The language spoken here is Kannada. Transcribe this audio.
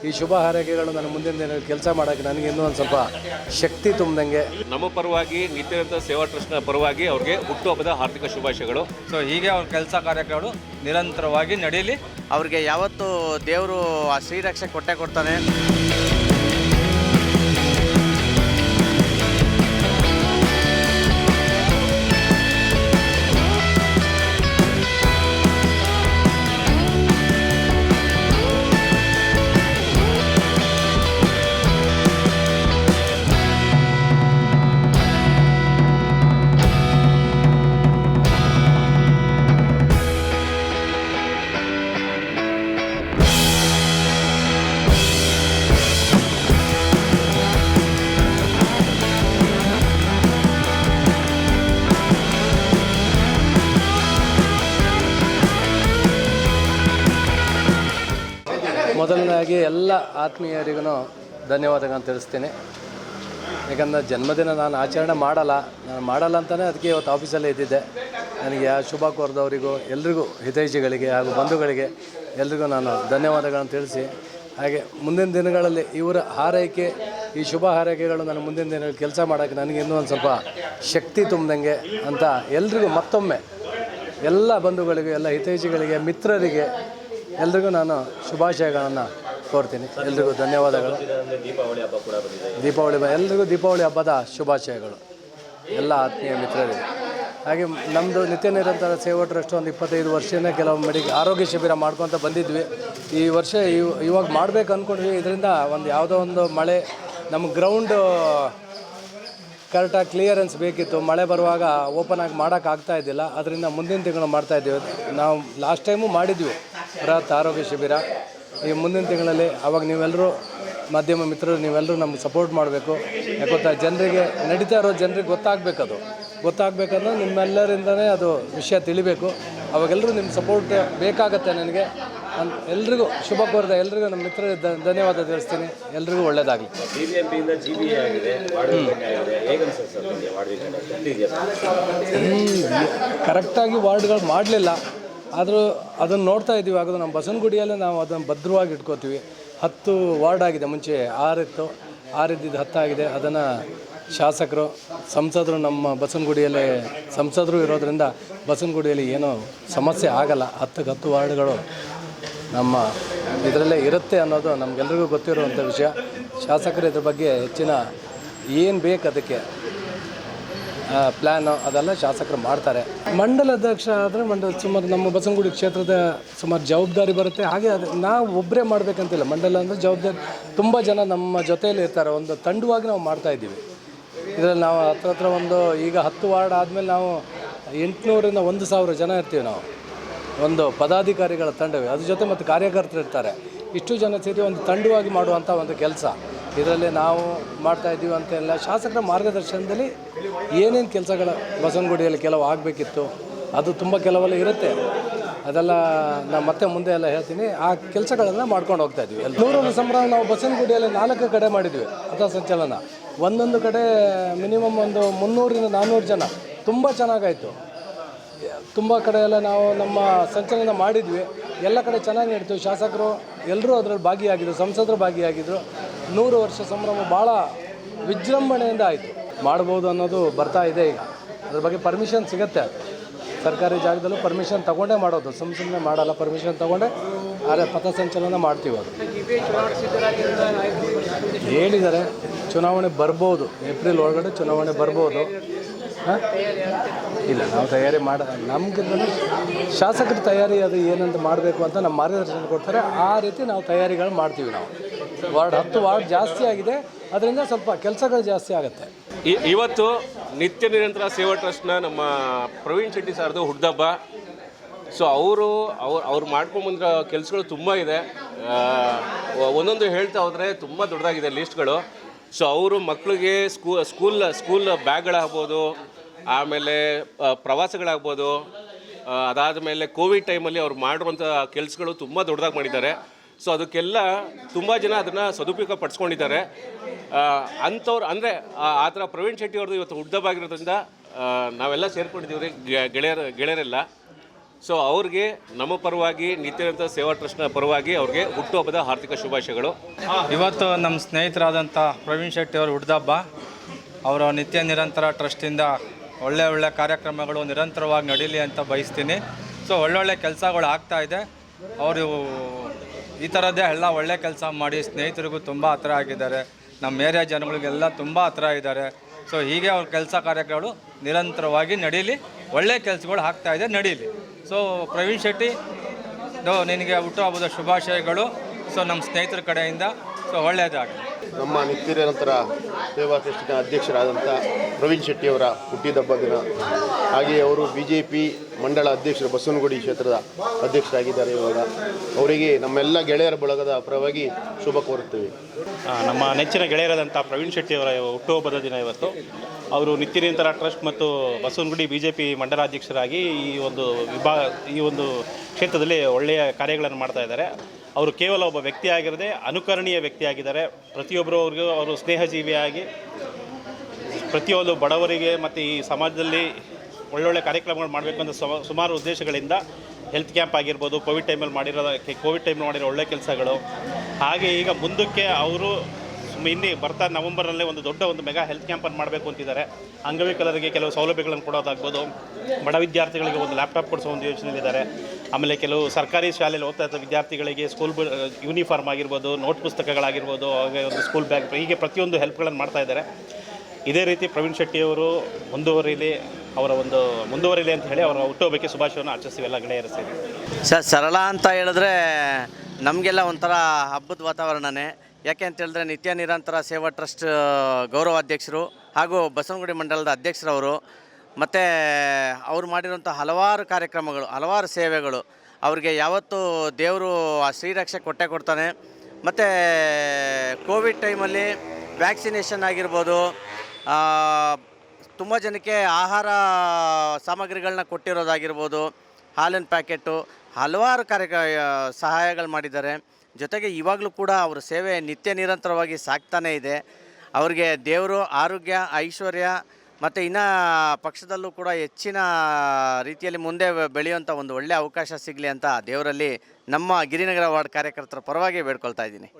ಈ ಶುಭ ಹಾರೈಕೆಗಳು ನನ್ನ ಮುಂದಿನ ದಿನ ಕೆಲಸ ಮಾಡೋಕ್ಕೆ ನನಗೆ ಇನ್ನೂ ಒಂದು ಸ್ವಲ್ಪ ಶಕ್ತಿ ತುಂಬ್ದಂಗೆ. ನಮ್ಮ ಪರವಾಗಿ ನಿತ್ಯಾನಂದ ಸೇವಾ ಟ್ರಸ್ಟ್ನ ಪರವಾಗಿ ಅವ್ರಿಗೆ ಹುಟ್ಟುಹಬ್ಬದ ಹಾರ್ದಿಕ ಶುಭಾಶಯಗಳು. ಸೊ ಹೀಗೆ ಅವ್ರ ಕೆಲಸ ಕಾರ್ಯಗಳು ನಿರಂತರವಾಗಿ ನಡೀಲಿ. ಅವ್ರಿಗೆ ಯಾವತ್ತೂ ದೇವರು ಆ ಶ್ರೀರಕ್ಷೆ ಕೊಟ್ಟೆ ಕೊಡ್ತಾನೆ. ಮೊದಲನೇದಾಗಿ ಎಲ್ಲ ಆತ್ಮೀಯರಿಗೂ ಧನ್ಯವಾದಗಳನ್ನು ತಿಳಿಸ್ತೀನಿ. ಯಾಕಂದರೆ ಜನ್ಮದಿನ ನಾನು ಆಚರಣೆ ಮಾಡಲ್ಲ. ನಾನು ಮಾಡಲ್ಲ ಅಂತಲೇ ಅದಕ್ಕೆ ಇವತ್ತು ಆಫೀಸಲ್ಲೇ ಇದ್ದಿದ್ದೆ. ನನಗೆ ಆ ಶುಭ ಕೋರ್ದವರಿಗೂ, ಎಲ್ರಿಗೂ, ಹಿತೈಷಿಗಳಿಗೆ ಹಾಗೂ ಬಂಧುಗಳಿಗೆ ಎಲ್ರಿಗೂ ನಾನು ಧನ್ಯವಾದಗಳನ್ನು ತಿಳಿಸಿ. ಹಾಗೆ ಮುಂದಿನ ದಿನಗಳಲ್ಲಿ ಇವರ ಹಾರೈಕೆ, ಈ ಶುಭ ಹಾರೈಕೆಗಳು ನಾನು ಮುಂದಿನ ದಿನಗಳಲ್ಲಿ ಕೆಲಸ ಮಾಡೋಕ್ಕೆ ನನಗೆ ಇನ್ನೂ ಒಂದು ಸ್ವಲ್ಪ ಶಕ್ತಿ ತುಂಬ್ದಂಗೆ ಅಂತ ಎಲ್ರಿಗೂ ಮತ್ತೊಮ್ಮೆ ಎಲ್ಲ ಬಂಧುಗಳಿಗೂ, ಎಲ್ಲ ಹಿತೈಷಿಗಳಿಗೆ, ಮಿತ್ರರಿಗೆ ಎಲ್ರಿಗೂ ನಾನು ಶುಭಾಶಯಗಳನ್ನು ಕೋರ್ತೀನಿ. ಎಲ್ರಿಗೂ ಧನ್ಯವಾದಗಳು. ದೀಪಾವಳಿ ಹಬ್ಬ ಕೂಡ ಎಲ್ರಿಗೂ ದೀಪಾವಳಿ ಹಬ್ಬದ ಶುಭಾಶಯಗಳು. ಎಲ್ಲ ಆತ್ಮೀಯ ಮಿತ್ರರಿಗೆ ಹಾಗೆ ನಮ್ಮದು ನಿತ್ಯ ನಿರಂತರ ಸೇವಾ ಟ್ರಸ್ಟ್ ಒಂದು ಇಪ್ಪತ್ತೈದು ವರ್ಷನೇ ಕೆಲವು ಮೆಡಿಕ ಆರೋಗ್ಯ ಶಿಬಿರ ಮಾಡ್ಕೊತ ಬಂದಿದ್ವಿ. ಈ ವರ್ಷ ಇವ್- ಇವಾಗ ಮಾಡಬೇಕು ಅಂದ್ಕೊಂಡ್ವಿ ಇದರಿಂದ ಒಂದು ಯಾವುದೋ ಒಂದು ಮಳೆ, ನಮ್ಮ ಗ್ರೌಂಡು ಕರೆಕ್ಟಾಗಿ ಕ್ಲಿಯರೆನ್ಸ್ ಬೇಕಿತ್ತು. ಮಳೆ ಬರುವಾಗ ಓಪನ್ ಆಗಿ ಮಾಡೋಕ್ಕಾಗ್ತಾ ಇದ್ದಿಲ್ಲ. ಅದರಿಂದ ಮುಂದಿನ ತಿಂಗಳು ಮಾಡ್ತಾ ಇದ್ದೀವಿ. ನಾವು ಲಾಸ್ಟ್ ಟೈಮು ಮಾಡಿದ್ವಿ. ಬೃಹತ್ ಆರೋಗ್ಯ ಶಿಬಿರ. ಈ ಮುಂದಿನ ತಿಂಗಳಲ್ಲಿ ಅವಾಗ ನೀವೆಲ್ಲರೂ ಮಾಧ್ಯಮ ಮಿತ್ರರು ನೀವೆಲ್ಲರೂ ನಮ್ಗೆ ಸಪೋರ್ಟ್ ಮಾಡಬೇಕು. ಯಾಕೊತ್ತಾ ಜನರಿಗೆ ನಡೀತಾ ಇರೋ ಜನರಿಗೆ ಗೊತ್ತಾಗಬೇಕದು. ಗೊತ್ತಾಗಬೇಕಂದ್ರೆ ನಿಮ್ಮೆಲ್ಲರಿಂದನೇ ಅದು ವಿಷಯ ತಿಳಿಬೇಕು. ಅವಾಗೆಲ್ಲರೂ ನಿಮ್ಮ ಸಪೋರ್ಟ್ ಬೇಕಾಗತ್ತೆ ನನಗೆ. ನಾನು ಎಲ್ರಿಗೂ ಶುಭ ಕೋರಿದ ಎಲ್ರಿಗೂ ನಮ್ಮ ಮಿತ್ರ ಧನ್ಯವಾದ ತಿಳಿಸ್ತೀನಿ. ಎಲ್ರಿಗೂ ಒಳ್ಳೆಯದಾಗಲಿ ಕರೆಕ್ಟಾಗಿ ವಾರ್ಡ್ಗಳು ಮಾಡಲಿಲ್ಲ. ಆದರೂ ಅದನ್ನು ನೋಡ್ತಾ ಇದ್ದೀವಿ. ಆಗೋದು ನಮ್ಮ ಬಸವನಗುಡಿಯಲ್ಲೇ ನಾವು ಅದನ್ನು ಭದ್ರವಾಗಿ ಇಟ್ಕೋತೀವಿ. ಹತ್ತು ವಾರ್ಡ್ ಆಗಿದೆ ಮುಂಚೆ. ಆರಿತ್ತು. ಆರಿದ್ದಿದ್ದು ಹತ್ತಾಗಿದೆ. ಅದನ್ನು ಶಾಸಕರು, ಸಂಸದರು ನಮ್ಮ ಬಸವನಗುಡಿಯಲ್ಲೇ ಸಂಸದರು ಇರೋದರಿಂದ ಬಸವನಗುಡಿಯಲ್ಲಿ ಏನೂ ಸಮಸ್ಯೆ ಆಗಲ್ಲ. ಹತ್ತಕ್ಕೆ ಹತ್ತು ವಾರ್ಡ್ಗಳು ನಮ್ಮ ಇದರಲ್ಲೇ ಇರುತ್ತೆ ಅನ್ನೋದು ನಮಗೆಲ್ಲರಿಗೂ ಗೊತ್ತಿರುವಂಥ ವಿಷಯ. ಶಾಸಕರು ಇದ್ರ ಬಗ್ಗೆ ಹೆಚ್ಚಿನ ಏನು ಬೇಕು ಅದಕ್ಕೆ? ಪ್ಲ್ಯಾನು ಅದೆಲ್ಲ ಶಾಸಕರು ಮಾಡ್ತಾರೆ. ಮಂಡಲ ಅಧ್ಯಕ್ಷ ಆದರೆ ಮಂಡಲ ಸುಮಾರು ನಮ್ಮ ಬಸವನಗುಡಿ ಕ್ಷೇತ್ರದ ಸುಮಾರು ಜವಾಬ್ದಾರಿ ಬರುತ್ತೆ. ಹಾಗೆ ಅದು ನಾವು ಒಬ್ಬರೇ ಮಾಡಬೇಕಂತಿಲ್ಲ. ಮಂಡಲ ಅಂದರೆ ಜವಾಬ್ದಾರಿ ತುಂಬ ಜನ ನಮ್ಮ ಜೊತೆಯಲ್ಲಿ ಇರ್ತಾರೆ. ಒಂದು ತಂಡವಾಗಿ ನಾವು ಮಾಡ್ತಾ ಇದ್ದೀವಿ. ಇದರಲ್ಲಿ ನಾವು ಹತ್ರ ಹತ್ರ ಒಂದು ಈಗ ಹತ್ತು ವಾರ್ಡ್ ಆದಮೇಲೆ ನಾವು ಎಂಟುನೂರಿಂದ ಒಂದು ಸಾವಿರ ಜನ ಇರ್ತೀವಿ ನಾವು. ಒಂದು ಪದಾಧಿಕಾರಿಗಳ ತಂಡವೇ. ಅದ್ರ ಜೊತೆ ಮತ್ತು ಕಾರ್ಯಕರ್ತರು ಇರ್ತಾರೆ. ಇಷ್ಟು ಜನ ಸೇರಿ ಒಂದು ತಂಡವಾಗಿ ಮಾಡುವಂಥ ಒಂದು ಕೆಲಸ. ಇದರಲ್ಲಿ ನಾವು ಮಾಡ್ತಾ ಇದ್ದೀವಿ ಅಂತ ಎಲ್ಲ ಶಾಸಕರ ಮಾರ್ಗದರ್ಶನದಲ್ಲಿ ಏನೇನು ಕೆಲಸಗಳು ಬಸವನಗುಡಿಯಲ್ಲಿ ಕೆಲವು ಆಗಬೇಕಿತ್ತು, ಅದು ತುಂಬ ಕೆಲವೆಲ್ಲ ಇರುತ್ತೆ. ಅದೆಲ್ಲ ನಾನು ಮತ್ತೆ ಮುಂದೆ ಎಲ್ಲ ಹೇಳ್ತೀನಿ. ಆ ಕೆಲಸಗಳನ್ನು ಮಾಡ್ಕೊಂಡು ಹೋಗ್ತಾ ಇದ್ವಿ ನೂರೊಂದು ಸಂಭ್ರಮ ನಾವು ಬಸವನಗುಡಿಯಲ್ಲಿ ನಾಲ್ಕು ಕಡೆ ಮಾಡಿದ್ವಿ ಅಥವಾ ಸಂಚಲನ. ಒಂದೊಂದು ಕಡೆ ಮಿನಿಮಮ್ ಒಂದು ಮುನ್ನೂರಿಂದ ನಾನ್ನೂರು ಜನ. ತುಂಬ ಚೆನ್ನಾಗಾಯಿತು. ತುಂಬ ಕಡೆ ಎಲ್ಲ ನಾವು ನಮ್ಮ ಸಂಚಲನ ಮಾಡಿದ್ವಿ. ಎಲ್ಲ ಕಡೆ ಚೆನ್ನಾಗಿ ನಡೀತು ಶಾಸಕರು ಎಲ್ಲರೂ ಅದರಲ್ಲಿ ಭಾಗಿಯಾಗಿದ್ದರು ಸಂಸದರು ಭಾಗಿಯಾಗಿದ್ದರು ನೂರು ವರ್ಷ ಸಂಭ್ರಮ ಭಾಳ ವಿಜೃಂಭಣೆಯಿಂದ ಆಯಿತು. ಮಾಡ್ಬೋದು ಅನ್ನೋದು ಬರ್ತಾ ಇದೆ ಈಗ. ಅದ್ರ ಬಗ್ಗೆ ಪರ್ಮಿಷನ್ ಸಿಗುತ್ತೆ. ಸರ್ಕಾರಿ ಜಾಗದಲ್ಲೂ ಪರ್ಮಿಷನ್ ತಗೊಂಡೇ ಮಾಡೋದು. ಸುಮ್ಮ ಸುಮ್ಮನೆ ಮಾಡಲ್ಲ ಪರ್ಮಿಷನ್ ತಗೊಂಡೆ ಆದರೆ ಪಥಸಂಚಲನ ಮಾಡ್ತೀವಿ ಅದು. ಹೇಳಿದ್ದಾರೆ, ಚುನಾವಣೆ ಬರ್ಬೋದು. ಏಪ್ರಿಲ್ ಒಳಗಡೆ ಚುನಾವಣೆ ಬರ್ಬೋದು. ಇಲ್ಲ, ನಾವು ತಯಾರಿ ಮಾಡ, ನಮಗೆ ಶಾಸಕರ ತಯಾರಿ ಅದು ಏನಂತ ಮಾಡಬೇಕು ಅಂತ ನಮ್ಮ ಮಾರ್ಗದರ್ಶನ ಕೊಡ್ತಾರೆ. ಆ ರೀತಿ ನಾವು ತಯಾರಿಗಳು ಮಾಡ್ತೀವಿ ನಾವು. ವಾರ್ಡ್ ಹತ್ತು ವಾರ್ಡ್ ಜಾಸ್ತಿ ಆಗಿದೆ. ಅದರಿಂದ ಸ್ವಲ್ಪ ಕೆಲಸಗಳು ಜಾಸ್ತಿ ಆಗುತ್ತೆ. ಇವತ್ತು ನಿತ್ಯ ನಿರಂತರ ಸೇವಾ ಟ್ರಸ್ಟ್ನ ನಮ್ಮ ಪ್ರವೀಣ್ ಶೆಟ್ಟಿ ಸಾರ್ದು ಹುಡ್ದಬ್ಬ. ಸೊ ಅವರು ಅವ್ರು ಅವ್ರು ಮಾಡ್ಕೊಂಡು ಬಂದಿರೋ ಕೆಲಸಗಳು ತುಂಬ ಇದೆ. ಒಂದೊಂದು ಹೇಳ್ತಾ ಹೋದರೆ ತುಂಬ ದೊಡ್ಡದಾಗಿದೆ ಲಿಸ್ಟ್ಗಳು ಸೊ ಅವರು ಮಕ್ಕಳಿಗೆ ಸ್ಕೂ ಸ್ಕೂಲ್ ಸ್ಕೂಲ್ ಬ್ಯಾಗ್ಗಳಾಗ್ಬೋದು ಆಮೇಲೆ ಪ್ರವಾಸಗಳಾಗ್ಬೋದು ಅದಾದ ಮೇಲೆ ಕೋವಿಡ್ ಟೈಮಲ್ಲಿ ಅವ್ರು ಮಾಡಿರುವಂಥ ಕೆಲಸಗಳು ತುಂಬ ದೊಡ್ಡದಾಗಿ ಮಾಡಿದ್ದಾರೆ. ಸೊ, ಅದಕ್ಕೆಲ್ಲ ತುಂಬ ಜನ ಅದನ್ನು ಸದುಪಯೋಗ ಪಡಿಸ್ಕೊಂಡಿದ್ದಾರೆ. ಅಂಥವ್ರು, ಅಂದರೆ, ಆ ಥರ ಪ್ರವೀಣ್ ಶೆಟ್ಟಿ ಅವ್ರದ್ದು ಇವತ್ತು ಉದ್ದವಾಗಿರೋದ್ರಿಂದ ನಾವೆಲ್ಲ ಸೇರ್ಕೊಂಡಿದ್ದೀವಿ ಗೆಳೆಯರ, ಗೆಳೆಯರೆಲ್ಲ. ಸೊ, ಅವ್ರಿಗೆ ನಮ್ಮ ಪರವಾಗಿ ನಿತ್ಯನಿರಂತರ ಸೇವಾ ಟ್ರಸ್ಟ್ನ ಪರವಾಗಿ ಅವ್ರಿಗೆ ಹುಟ್ಟುಹಬ್ಬದ ಆರ್ಥಿಕ ಶುಭಾಶಯಗಳು. ಇವತ್ತು ನಮ್ಮ ಸ್ನೇಹಿತರಾದಂಥ ಪ್ರವೀಣ್ ಶೆಟ್ಟಿ ಅವರು ಹುಡ್ದಬ್ಬ ಅವರ ನಿತ್ಯ ನಿರಂತರ ಟ್ರಸ್ಟಿಂದ ಒಳ್ಳೆ ಒಳ್ಳೆ ಕಾರ್ಯಕ್ರಮಗಳು ನಿರಂತರವಾಗಿ ನಡೀಲಿ ಅಂತ ಬಯಸ್ತೀನಿ. ಸೊ ಒಳ್ಳೊಳ್ಳೆ ಕೆಲಸಗಳು ಆಗ್ತಾ ಇದೆ. ಅವರು ಈ ಥರದ್ದೇ ಎಲ್ಲ ಒಳ್ಳೆ ಕೆಲಸ ಮಾಡಿ ಸ್ನೇಹಿತರಿಗೂ ತುಂಬ ಹತ್ರ ಆಗಿದ್ದಾರೆ. ನಮ್ಮ ಏರಿಯಾ ಜನಗಳಿಗೆಲ್ಲ ತುಂಬ ಹತ್ರ ಇದ್ದಾರೆ. ಸೊ ಹೀಗೆ ಅವ್ರ ಕೆಲಸ ಕಾರ್ಯಗಳು ನಿರಂತರವಾಗಿ ನಡೀಲಿ. ಒಳ್ಳೆ ಕೆಲಸಗಳು ಆಗ್ತಾ ಇದೆ, ನಡೀಲಿ. ಸೊ ಪ್ರವೀಣ್ ಶೆಟ್ಟಿ ನಿನಗೆ ಹುಟ್ಟುಹಬ್ಬದ ಶುಭಾಶಯಗಳು. ಸೊ ನಮ್ಮ ಸ್ನೇಹಿತರ ಕಡೆಯಿಂದ. ಸೊ ಒಳ್ಳೆಯದಾಗಲಿ. ನಮ್ಮ ನಿತ್ಯ ನಂತರ ಸೇವಾ ಟ್ರಸ್ಟಿನ ಅಧ್ಯಕ್ಷರಾದಂಥ ಪ್ರವೀಣ್ ಶೆಟ್ಟಿಯವರ ಹುಟ್ಟಿದಬ್ಬ ದಿನ. ಹಾಗೆಯೇ ಅವರು ಬಿ ಜೆ ಪಿ ಮಂಡಳ ಅಧ್ಯಕ್ಷರು ಬಸವನಗುಡಿ ಕ್ಷೇತ್ರದ ಅಧ್ಯಕ್ಷರಾಗಿದ್ದಾರೆ ಇವಾಗ. ಅವರಿಗೆ ನಮ್ಮೆಲ್ಲ ಗೆಳೆಯರ ಬಳಗದ ಪರವಾಗಿ ಶುಭ ಕೋರುತ್ತೇವೆ. ನಮ್ಮ ನೆಚ್ಚಿನ ಗೆಳೆಯರಾದಂಥ ಪ್ರವೀಣ್ ಶೆಟ್ಟಿ ಅವರ ಹುಟ್ಟುಹಬ್ಬದ ದಿನ ಇವತ್ತು. ಅವರು ನಿತ್ಯ ನಿರಂತರ ಟ್ರಸ್ಟ್ ಮತ್ತು ಬಸವನಗುಡಿ ಬಿ ಜೆ ಪಿ ಮಂಡಲಾಧ್ಯಕ್ಷರಾಗಿ ಈ ಒಂದು ವಿಭಾಗ, ಈ ಒಂದು ಕ್ಷೇತ್ರದಲ್ಲಿ ಒಳ್ಳೆಯ ಕಾರ್ಯಗಳನ್ನು ಮಾಡ್ತಾ ಇದ್ದಾರೆ. ಅವರು ಕೇವಲ ಒಬ್ಬ ವ್ಯಕ್ತಿಯಾಗಿರದೆ ಅನುಕರಣೀಯ ವ್ಯಕ್ತಿಯಾಗಿದ್ದಾರೆ ಪ್ರತಿಯೊಬ್ಬರು ಅವ್ರಿಗೂ ಅವರು ಸ್ನೇಹಜೀವಿಯಾಗಿ ಪ್ರತಿಯೊಂದು ಬಡವರಿಗೆ ಮತ್ತು ಈ ಸಮಾಜದಲ್ಲಿ ಒಳ್ಳೊಳ್ಳೆ ಕಾರ್ಯಕ್ರಮಗಳು ಮಾಡಬೇಕು ಅಂತ ಸುಮಾರು ಉದ್ದೇಶಗಳಿಂದ ಹೆಲ್ತ್ ಕ್ಯಾಂಪ್ ಆಗಿರ್ಬೋದು ಕೋವಿಡ್ ಟೈಮಲ್ಲಿ ಮಾಡಿರೋ ಕೋವಿಡ್ ಟೈಮಲ್ಲಿ ಮಾಡಿರೋ ಒಳ್ಳೆ ಕೆಲಸಗಳು. ಹಾಗೆ ಈಗ ಮುಂದಕ್ಕೆ ಅವರು ಇನ್ನಿ ಬರ್ತಾ ನವಂಬರಲ್ಲೇ ಒಂದು ದೊಡ್ಡ ಒಂದು ಮೆಗಾ ಹೆಲ್ತ್ ಕ್ಯಾಂಪನ್ನು ಮಾಡಬೇಕು ಅಂತಿದ್ದಾರೆ. ಅಂಗವಿಕಲರಿಗೆ ಕೆಲವು ಸೌಲಭ್ಯಗಳನ್ನು ಕೊಡೋದಾಗ್ಬೋದು. ಬಡ ವಿದ್ಯಾರ್ಥಿಗಳಿಗೆ ಒಂದು ಲ್ಯಾಪ್ಟಾಪ್ ಕೊಡಿಸೋ ಒಂದು ಯೋಚನೆಯಲ್ಲಿದ್ದಾರೆ ಆಮೇಲೆ ಕೆಲವು ಸರ್ಕಾರಿ ಶಾಲೆಯಲ್ಲಿ ಓದ್ತಾ ಇದ್ದ ವಿದ್ಯಾರ್ಥಿಗಳಿಗೆ ಸ್ಕೂಲ್ ಯೂನಿಫಾರ್ಮ್ ಆಗಿರ್ಬೋದು ನೋಟ್ ಪುಸ್ತಕಗಳಾಗಿರ್ಬೋದು, ಹಾಗೆ ಒಂದು ಸ್ಕೂಲ್ ಬ್ಯಾಗ್ ಹೀಗೆ ಪ್ರತಿಯೊಂದು ಹೆಲ್ಪ್ಗಳನ್ನು ಮಾಡ್ತಾ ಇದ್ದಾರೆ. ಇದೇ ರೀತಿ ಪ್ರವೀಣ್ ಶೆಟ್ಟಿಯವರು ಮುಂದುವರಿಲಿ ಅವರ ಒಂದು ಮುಂದುವರಿಲಿ ಅಂತ ಹೇಳಿ ಅವರ ಹುಟ್ಟುಹಬ್ಬಕ್ಕೆ ಶುಭಾಶಯವನ್ನು ಆಚರಿಸ್ತೀವಿ, ಎಲ್ಲ ಕಡೆ ಸೇರಿ. ಸರ್, ಸರಳ ಅಂತ ಹೇಳಿದ್ರೆ ನಮಗೆಲ್ಲ ಒಂಥರ ಹಬ್ಬದ ವಾತಾವರಣನೇ. ಯಾಕೆ ಅಂತ ಹೇಳಿದ್ರೆ ನಿತ್ಯ ನಿರಂತರ ಸೇವಾ ಟ್ರಸ್ಟ್ ಗೌರವಾಧ್ಯಕ್ಷರು ಹಾಗೂ ಬಸವನಗುಡಿ ಮಂಡಲದ ಅಧ್ಯಕ್ಷರವರು ಮತ್ತು ಅವ್ರು ಮಾಡಿರುವಂಥ ಹಲವಾರು ಕಾರ್ಯಕ್ರಮಗಳು, ಹಲವಾರು ಸೇವೆಗಳು. ಅವ್ರಿಗೆ ಯಾವತ್ತೂ ದೇವರು ಆ ಶ್ರೀರಕ್ಷೆ ಕೊಟ್ಟೆ ಕೊಡ್ತಾನೆ. ಮತ್ತು ಕೋವಿಡ್ ಟೈಮಲ್ಲಿ ವ್ಯಾಕ್ಸಿನೇಷನ್ ಆಗಿರ್ಬೋದು ತುಂಬ ಜನಕ್ಕೆ ಆಹಾರ ಸಾಮಗ್ರಿಗಳನ್ನ ಕೊಟ್ಟಿರೋದಾಗಿರ್ಬೋದು, ಹಾಲಿನ ಪ್ಯಾಕೆಟು, ಹಲವಾರು ಕಾರ್ಯ ಸಹಾಯಗಳು ಮಾಡಿದ್ದಾರೆ. ಜೊತೆಗೆ ಇವಾಗಲೂ ಕೂಡ ಅವರ ಸೇವೆ ನಿತ್ಯ ನಿರಂತರವಾಗಿ ಸಾಗ್ತಾನೇ ಇದೆ. ಅವ್ರಿಗೆ ದೇವರು, ಆರೋಗ್ಯ, ಐಶ್ವರ್ಯ ಮತ್ತು ಇನ್ನು ಪಕ್ಷದಲ್ಲೂ ಕೂಡ ಹೆಚ್ಚಿನ ರೀತಿಯಲ್ಲಿ ಮುಂದೆ ಬೆಳೆಯುವಂಥ ಒಂದು ಒಳ್ಳೆಯ ಅವಕಾಶ ಸಿಗಲಿ ಅಂತ ದೇವರಲ್ಲಿ ನಮ್ಮ ಗಿರಿನಗರ ವಾರ್ಡ್ ಕಾರ್ಯಕರ್ತರ ಪರವಾಗಿ ಬೇಡ್ಕೊಳ್ತಾ ಇದ್ದೀನಿ.